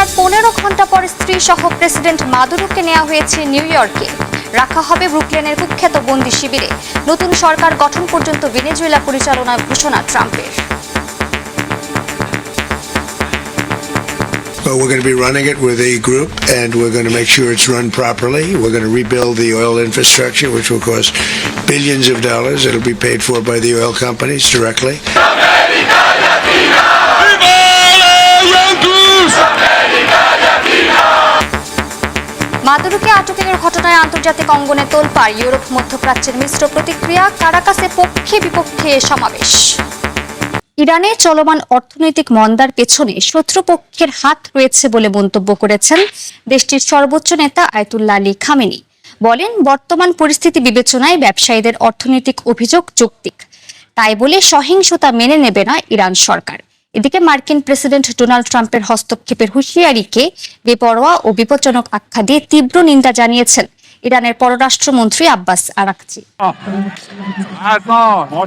ঘটনার পনেরো ঘণ্টা পর স্ত্রী সহ প্রেসিডেন্ট মাদুরোকে নেওয়া হয়েছে নিউ ইয়র্কে রাখা হবে ব্রুকলেনের কুখ্যাত বন্দি শিবিরে নতুন সরকার গঠন পর্যন্ত ভেনেজুয়েলা পরিচালনার ঘোষণা ট্রাম্পের But we're going to be running it with a group, and we're going to make sure it's run properly. We're going to rebuild the oil infrastructure, which will cost billions of dollars. It'll be paid for by the oil companies directly. মাদুরোকে আটকের ঘটনায় আন্তর্জাতিক অঙ্গনে তোলপাড়। Europe মধ্যপ্রাচ্যের মিশ্র প্রতিক্রিয়া কারাকাসে পক্ষে বিপক্ষে সমাবেশ। ইরানে চলমান অর্থনৈতিক মন্দার পেছনে শত্রুপক্ষের হাত রয়েছে বলে মন্তব্য করেছেন দেশটির সর্বোচ্চ নেতা আয়তুল্লা আলী খামেনি। বলেন, বর্তমান পরিস্থিতি বিবেচনায় ব্যবসায়ীদের অর্থনৈতিক অভিযোগ যৌক্তিক। তাই বলে সহিংসতা মেনে নেবে না ইরান সরকার। এদিকে মার্কিন প্রেসিডেন্ট ডোনাল্ড ট্রাম্পের হস্তক্ষেপের হুঁশিয়ারিকে বেপরোয়া ও বিপজ্জনক আখ্যা দিয়ে তীব্র নিন্দা জানিয়েছেন। ইরানের পররাষ্ট্রমন্ত্রী আব্বাস আরাকচি।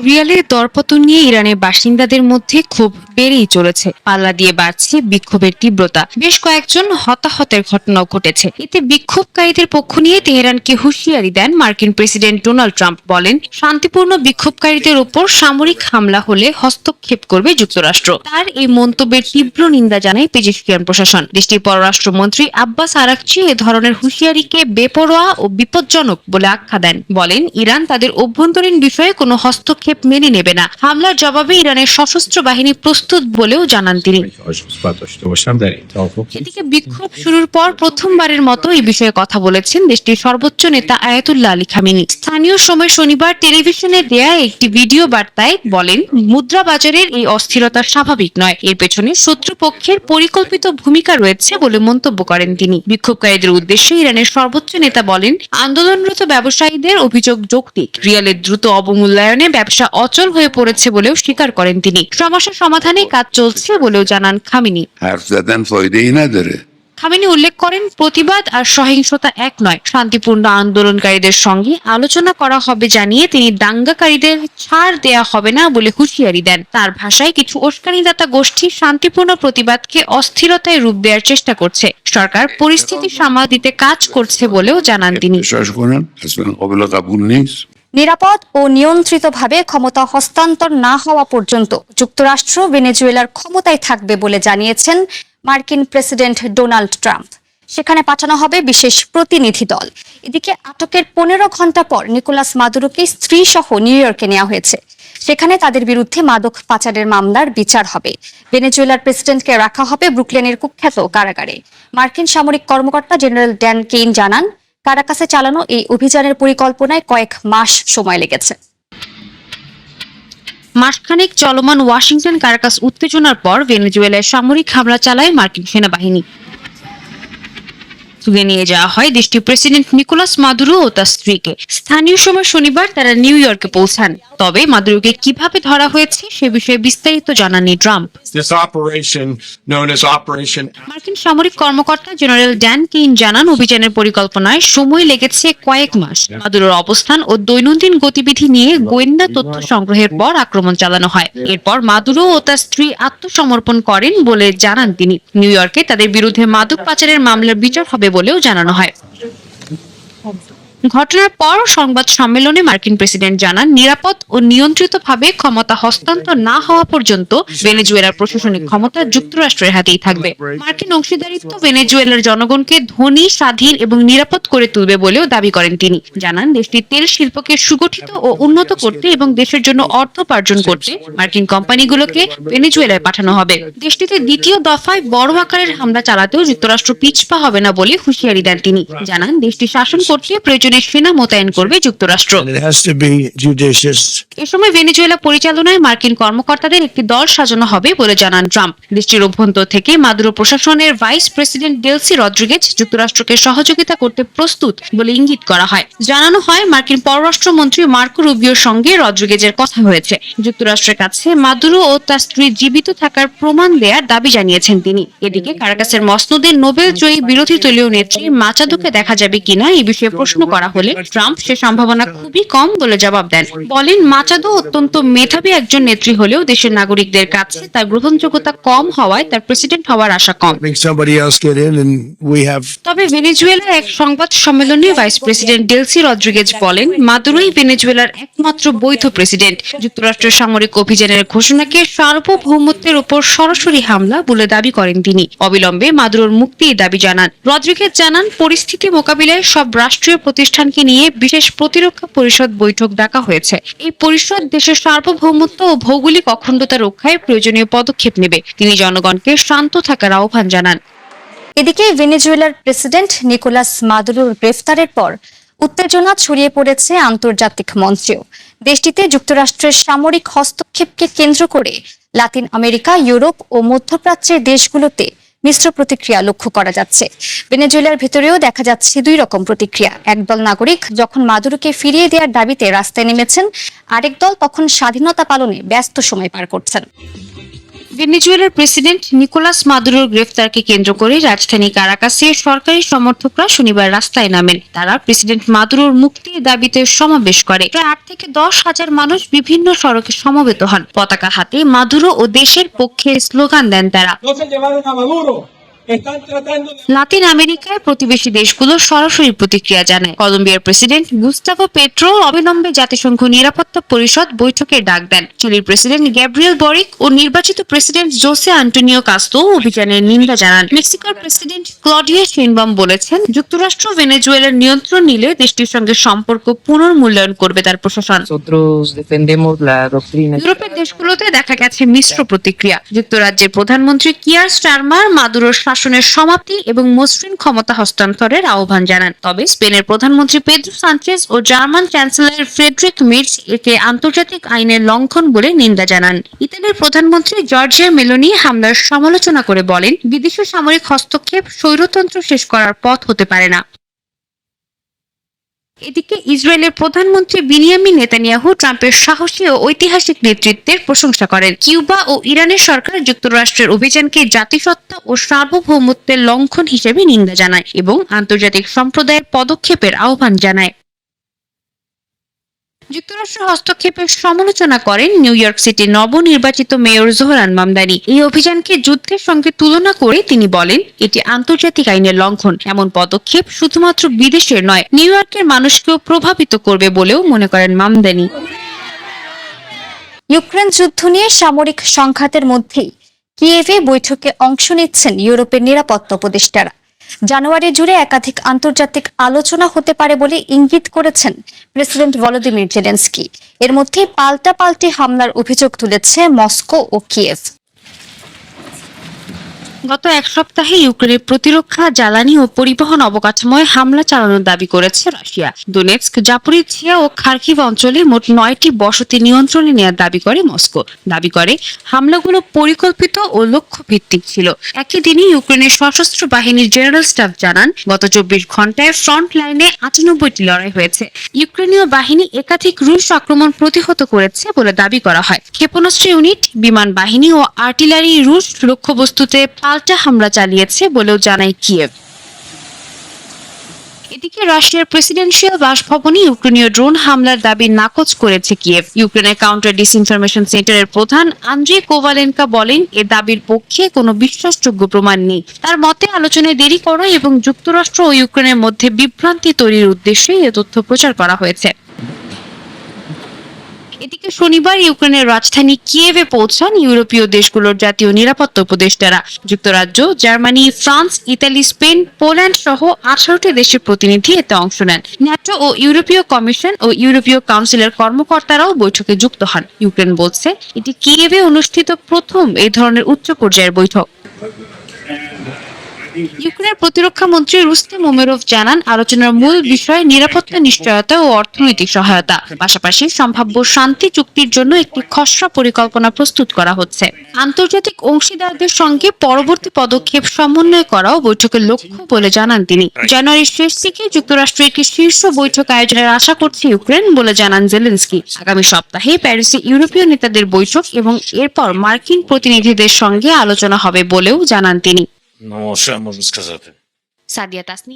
রিয়ালের দরপতন নিয়ে ইরানের বাসিন্দাদের মধ্যে ক্ষোভ বেড়েই চলেছে। পাল্লা দিয়ে বাড়ছে বিক্ষোভের তীব্রতা। বেশ কয়েকজন হতাহতের ঘটনাও ঘটেছে। এতে বিক্ষোভকারীদের পক্ষ নিয়ে তেহরানকে হুঁশিয়ারি দেন মার্কিন প্রেসিডেন্ট ডোনাল্ড ট্রাম্প। বলেন, শান্তিপূর্ণ বিক্ষোভকারীদের উপর সামরিক হামলা হলে হস্তক্ষেপ করবে যুক্তরাষ্ট্র। তার এই মন্তব্যের তীব্র নিন্দা জানায় পেজিশকিয়ান প্রশাসন। দেশটির পররাষ্ট্রমন্ত্রী আব্বাস আরাকচি এ ধরনের হুঁশিয়ারিকে বেপরোয়া বিপজ্জনক বলে আখ্যা দেন। বলেন, ইরান তাদের অভ্যন্তরীণ বিষয়ে কোনো হস্তক্ষেপ মেনে নেবে না। হামলার জবাবে ইরানের সশস্ত্র বাহিনী প্রস্তুত বলেও জানান তিনি। এদিকে বিক্ষোভ শুরুর পর প্রথমবারের মতো এই বিষয়ে কথা বলেছেন দেশটির সর্বোচ্চ নেতা আয়াতুল্লাহ আলী খামিনি। স্থানীয় সময় শনিবার টেলিভিশনে দেয়া একটি ভিডিও বার্তায় বলেন, মুদ্রা বাজারের এই অস্থিরতা স্বাভাবিক নয়। এর পেছনে শত্রুপক্ষের পরিকল্পিত ভূমিকা রয়েছে বলে মন্তব্য করেন তিনি। বিক্ষোভকারীদের উদ্দেশ্যে ইরানের সর্বোচ্চ নেতা বলেন আন্দোলনরত ব্যবসায়ীদের অভিযোগ যৌক্তিক। রিয়ালের দ্রুত অবমূল্যায়নে ব্যবসা অচল হয়ে পড়েছে বলেও স্বীকার করেন তিনি। সমস্যা সমাধানে কাজ চলছে বলেও জানান খামিনি। খামেনি উল্লেখ করেন প্রতিবাদ আর সহিংসতা এক নয়। শান্তিপূর্ণ আন্দোলনকারীদের সঙ্গে আলোচনা করা হবে জানিয়ে তিনি দাঙ্গাকারীদের ছাড় দেয়া হবে না বলে হুঁশিয়ারি দেন। তার ভাষায় কিছু উস্কানিদাতা গোষ্ঠী শান্তিপূর্ণ প্রতিবাদকে অস্থিরতায় রূপ দেওয়ার চেষ্টা করছে। সরকার পরিস্থিতি সামাল দিতে কাজ করছে বলেও জানান তিনি। নিরাপদ ও নিয়ন্ত্রিতভাবে ক্ষমতা হস্তান্তর না হওয়া পর্যন্ত যুক্তরাষ্ট্র ভেনেজুয়েলার ক্ষমতায় থাকবে বলে জানিয়েছেন মার্কিন প্রেসিডেন্ট ডোনাল্ড ট্রাম্প। সেখানে পাঠানো হবে বিশেষ প্রতিনিধি দল। এদিকে আটকের পনেরো ঘণ্টা পর নিকোলাস মাদুরোকে স্ত্রী সহ নিউ ইয়র্কে নেওয়া হয়েছে। সেখানে তাদের বিরুদ্ধে মাদক পাচারের মামলার বিচার হবে। ভেনেজুয়েলার প্রেসিডেন্টকে রাখা হবে ব্রুকলেনের কুখ্যাত কারাগারে। মার্কিন সামরিক কর্মকর্তা জেনারেল ড্যান কেইন জানান, কারাকাসে চালানো এই অভিযানের পরিকল্পনায় কয়েক মাস সময় লেগেছে। মাসখানেক চলমান ওয়াশিংটন কারাকাস উত্তেজনার পর ভেনেজুয়েলায় সামরিক হামলা চালায় মার্কিন সেনাবাহিনী। তুলে নিয়ে যাওয়া হয় দেশটির প্রেসিডেন্ট নিকোলাস মাদুরো ও তার স্ত্রীকে। স্থানীয় সময় শনিবার তারা নিউ ইয়র্কে পৌঁছান। তবে মাদুরোকে কীভাবে ধরা হয়েছে সে বিষয়ে বিস্তারিত জানাননি ট্রাম্প। মার্কিন সামরিক কর্মকর্তা জেনারেল ড্যান কেইন জানান অভিযানের পরিকল্পনায় সময় লেগেছে কয়েক মাস। মাদুরোর অবস্থান ও দৈনন্দিন গতিবিধি নিয়ে গোয়েন্দা তথ্য সংগ্রহের পর আক্রমণ চালানো হয়। এরপর মাদুরো ও তার স্ত্রী আত্মসমর্পণ করেন বলে জানান তিনি। নিউ ইয়র্কে তাদের বিরুদ্ধে মাদক পাচারের মামলার বিচার হবে বলেও জানানো হয়। ঘটনার পর সংবাদ সম্মেলনে মার্কিন প্রেসিডেন্ট জানান, নিরাপদ ও নিয়ন্ত্রিতভাবে ক্ষমতা হস্তান্তর না হওয়া পর্যন্ত ভেনেজুয়েলার প্রশাসনিক ক্ষমতা যুক্তরাষ্ট্রের হাতেই থাকবে। মার্কিন অংশীদারিত্ব ভেনেজুয়েলার জনগণকে ধনী, স্বাধীন এবং নিরাপদ করে তুলবে বলেও দাবি করেন তিনি। জানান দেশটির তেল শিল্পকে সুগঠিত ও উন্নত করতে এবং দেশের জন্য অর্থ উপার্জন করতে মার্কিন কোম্পানিগুলোকে ভেনেজুয়েলায় পাঠানো হবে। দেশটিতে দ্বিতীয় দফায় বড় আকারের হামলা চালাতেও যুক্তরাষ্ট্র পিছপা হবে না বলে হুঁশিয়ারি দেন তিনি। জানান, দেশটি শাসন করতে প্রয়োজনে সেনা মোতায়েন করবে যুক্তরাষ্ট্র. এ সময় ভেনেজুয়েলা পরিচালনায় মার্কিন কর্মকর্তাদের একটি দল সাজানো হবে বলে জানান ট্রাম্প। দেশটির অভ্যন্তর থেকে মাদুরো প্রশাসনের ভাইস প্রেসিডেন্ট ডেলসি রদ্রিগেজ যুক্তরাষ্ট্রকে সহযোগিতা করতে প্রস্তুত বলে ইঙ্গিত করা হয়। জানানো হয় মার্কিন পররাষ্ট্রমন্ত্রী মার্কো রুবিওর সঙ্গে রদ্রিগেজের কথা হয়েছে। যুক্তরাষ্ট্রের কাছে মাদুরো ও তার স্ত্রী জীবিত থাকার প্রমাণ দেওয়ার দাবি জানিয়েছেন তিনি। এদিকে কারাকাসের মসনদে নোবেল জয়ী বিরোধী দলীয় নেত্রী মাচাদুকে দেখা যাবে কিনা এই বিষয়ে প্রশ্ন করা করা হলে ট্রাম্প সে সম্ভাবনা খুবই কম বলে জবাব দেন। বলেন মাচাদো অত্যন্ত মেধাবী একজন নেত্রী হলেও দেশের নাগরিকদের কাছে তার গ্রহণযোগ্যতা কম হওয়ায় তার প্রেসিডেন্ট হওয়ার আশা কম। তবে ভেনেজুয়েলার এক সংবাদ সম্মেলনে ভাইস প্রেসিডেন্ট ডেলসি রদ্রিগেজ বলেন মাদুরোই ভেনেজুয়েলার একমাত্র বৈধ প্রেসিডেন্ট। যুক্তরাষ্ট্রের সামরিক অভিযানের ঘোষণাকে সার্বভৌমত্বের উপর সরাসরি হামলা বলে দাবি করেন তিনি। অবিলম্বে মাদুরোর মুক্তির দাবি জানান। রদ্রিগেজ জানান পরিস্থিতি মোকাবিলায় সব রাষ্ট্রীয় প্রতিষ্ঠানকে নিয়ে বিশেষ প্রতিরক্ষা পরিষদ বৈঠক ডাকা হয়েছে। এই পরিষদ দেশের সার্বভৌমত্ব ও ভৌগোলিক অখণ্ডতা রক্ষায় প্রয়োজনীয় পদক্ষেপ নেবে। তিনি জনগণকে শান্ত থাকার আহ্বান জানান। এদিকে ভেনেজুয়েলার প্রেসিডেন্ট নিকোলাস মাদুরোর গ্রেফতারের পর উত্তেজনা ছড়িয়ে পড়েছে আন্তর্জাতিক মঞ্চেও। দেশটিতে যুক্তরাষ্ট্রের সামরিক হস্তক্ষেপকে কেন্দ্র করে লাতিন আমেরিকা, ইউরোপ ও মধ্যপ্রাচ্যের দেশগুলোতে মিশ্র প্রতিক্রিয়া লক্ষ্য করা যাচ্ছে। ভেনেজুয়েলার ভেতরেও দেখা যাচ্ছে দুই রকম প্রতিক্রিয়া। একদল নাগরিক যখন মাদুরোকে ফিরিয়ে দেওয়ার দাবিতে রাস্তায় নেমেছেন, আরেক দল তখন স্বাধীনতা পালনে ব্যস্ত সময় পার করছেন। ভেনেজুয়েলার প্রেসিডেন্ট নিকোলাস মাদুরোর গ্রেফতারকে কেন্দ্র করে রাজধানী কারাকাসে সরকারি সমর্থকরা শনিবার রাস্তায় নামেন। তারা প্রেসিডেন্ট মাদুরোর মুক্তির দাবিতে সমাবেশ করে। প্রায় আট থেকে দশ হাজার মানুষ বিভিন্ন সড়কে সমবেত হন। পতাকা হাতে মাদুরো ও দেশের পক্ষে স্লোগান দেন তারা। লাতিন আমেরিকায় প্রতিবেশী দেশগুলো সরাসরি প্রতিক্রিয়া জানায়। কলম্বিয়ার প্রেসিডেন্ট গুস্তাভো পেট্রো অবিলম্বে জাতিসংঘ নিরাপত্তা পরিষদ বৈঠকের ডাক দেন। চিলির প্রেসিডেন্ট গ্যাব্রিয়েল বরিক ও নির্বাচিত প্রেসিডেন্ট জোসে আন্টোনিও কাস্তো অভিযানের নিন্দা জানান। মেক্সিকোর প্রেসিডেন্ট ক্লডিয়া শেনবাম বলেছেন যুক্তরাষ্ট্র ভেনেজুয়েলার নিয়ন্ত্রণ নিলে দেশটির সঙ্গে সম্পর্ক পুনর্মূল্যায়ন করবে তার প্রশাসন. ইউরোপের দেশগুলোতে দেখা গেছে মিশ্র প্রতিক্রিয়া। যুক্তরাজ্যের প্রধানমন্ত্রী কিয়ার স্টারমার মাদুরোর শাসনের সমাপ্তি এবং মসৃণ ক্ষমতা হস্তান্তরের আহ্বান জানান। তবে স্পেনের প্রধানমন্ত্রী পেদ্রো সানচেজ ও জার্মান চ্যান্সেলর ফ্রেডরিক মির্চ একে আন্তর্জাতিক আইনের লঙ্ঘন বলে নিন্দা জানান। ইতালির প্রধানমন্ত্রী জর্জিয়া মেলোনি হামলার সমালোচনা করে বলেন, বিদেশি সামরিক হস্তক্ষেপ স্বৈরতন্ত্র শেষ করার পথ হতে পারে না। এদিকে ইসরায়েলের প্রধানমন্ত্রী বিনিয়ামিন নেতানিয়াহু ট্রাম্পের সাহসী ও ঐতিহাসিক নেতৃত্বের প্রশংসা করেন। কিউবা ও ইরানের সরকার যুক্তরাষ্ট্রের অভিযানকে জাতিসত্তা ও সার্বভৌমত্বের লঙ্ঘন হিসেবে নিন্দা জানায় এবং আন্তর্জাতিক সম্প্রদায়ের পদক্ষেপের আহ্বান জানায়। যুক্তরাষ্ট্র হস্তক্ষেপের সমালোচনা করেন নিউ ইয়র্ক সিটির নবনির্বাচিত মেয়র জোহরান মামদানি। এই অভিযানকে যুদ্ধের সঙ্গে তুলনা করে তিনি বলেন, এটি আন্তর্জাতিক আইনের লঙ্ঘন। এমন পদক্ষেপ শুধুমাত্র বিদেশের নয়, নিউ ইয়র্কের মানুষকেও প্রভাবিত করবে বলেও মনে করেন মামদানি। ইউক্রেন যুদ্ধ নিয়ে সামরিক সংঘাতের মধ্যেই কিয়েভে বৈঠকে অংশ নিচ্ছেন ইউরোপের নিরাপত্তা উপদেষ্টারা। জানুয়ারি জুড়ে একাধিক আন্তর্জাতিক আলোচনা হতে পারে বলে ইঙ্গিত করেছেন প্রেসিডেন্ট ভলোদিমির জেলেন্সকি। এর মধ্যে পাল্টা পাল্টি হামলার অভিযোগ তুলেছে মস্কো ও কিয়েভ। গত এক সপ্তাহে ইউক্রেনের প্রতিরক্ষা, জ্বালানি ও পরিবহন অবকাঠামোয় হামলা চালানোর দাবি করেছে রাশিয়া। দোনেৎস্ক জাপোরিজিয়া ও খার্কিভ অঞ্চলে মোট নয়টি বসতি নিয়ন্ত্রণে নেওয়ার দাবি করে মস্কো। দাবি করে, হামলাগুলো পরিকল্পিত ও লক্ষ্য ভিত্তিক ছিল। একই দিনে ইউক্রেনের সশস্ত্র বাহিনীর জেনারেল স্টাফ জানান, গত চব্বিশ ঘন্টায় ফ্রন্ট লাইনে আটানব্বইটি লড়াই হয়েছে। ইউক্রেনীয় বাহিনী একাধিক রুশ আক্রমণ প্রতিহত করেছে বলে দাবি করা হয়। ক্ষেপণাস্ত্র ইউনিট, বিমান বাহিনী ও আর্টিলারি রুশ লক্ষ্যবস্তুতে পাল্টা হামলা চালিয়েছে বলেও জানায় কিয়েভ। এদিকে রাশিয়ার প্রেসিডেন্সিয়াল বাসভবনে ইউক্রেনীয় ড্রোন হামলার দাবি নাকচ করেছে কিয়েভ। ইউক্রেনের কাউন্টার ডিসইনফরমেশন সেন্টারের প্রধান আন্দ্রে কোভালেনকা বলেন, এ দাবির পক্ষে কোনো বিশ্বাসযোগ্য প্রমাণ নেই। তার মতে, আলোচনায় দেরি করা এবং যুক্তরাষ্ট্র ও ইউক্রেনের মধ্যে বিভ্রান্তি তৈরির উদ্দেশ্যে এ তথ্য প্রচার করা হয়েছে। এদিকে শনিবার ইউক্রেনের রাজধানী কিয়েভে পৌঁছান ইউরোপীয় দেশগুলোর জাতীয় নিরাপত্তা উপদেষ্টারা। যুক্তরাজ্য, Germany, France, Italy, Spain, Poland সহ আঠারোটি দেশের প্রতিনিধি এতে অংশ নেন। ন্যাটো ও ইউরোপীয় কমিশন ও ইউরোপীয় কাউন্সিলের কর্মকর্তারাও বৈঠকে যুক্ত হন। ইউক্রেন বলছে, এটি কিয়েভে অনুষ্ঠিত প্রথম এই ধরনের উচ্চ পর্যায়ের বৈঠক। ইউক্রেনের প্রতিরক্ষা মন্ত্রী রুস্তেম ওমেরভ জানান, আলোচনার মূল বিষয় নিরাপত্তা, নিশ্চয়তা ও অর্থনৈতিক সহায়তা। পাশাপাশি সম্ভাব্য শান্তি চুক্তির জন্য একটি খসড়া পরিকল্পনা প্রস্তুত করা হচ্ছে। আন্তর্জাতিক অংশীদারদের সঙ্গে পরবর্তী পদক্ষেপ সমন্বয় করাও বৈঠকের লক্ষ্য বলে জানান তিনি। জানুয়ারির শেষ থেকে যুক্তরাষ্ট্র একটি শীর্ষ বৈঠক আয়োজনের আশা করছে ইউক্রেন বলে জানান জেলেন্সকি। আগামী সপ্তাহে প্যারিসে ইউরোপীয় নেতাদের বৈঠক এবং এরপর মার্কিন প্রতিনিধিদের সঙ্গে আলোচনা হবে বলেও জানান তিনি। Ну, а що я можу сказати? Сад ясний.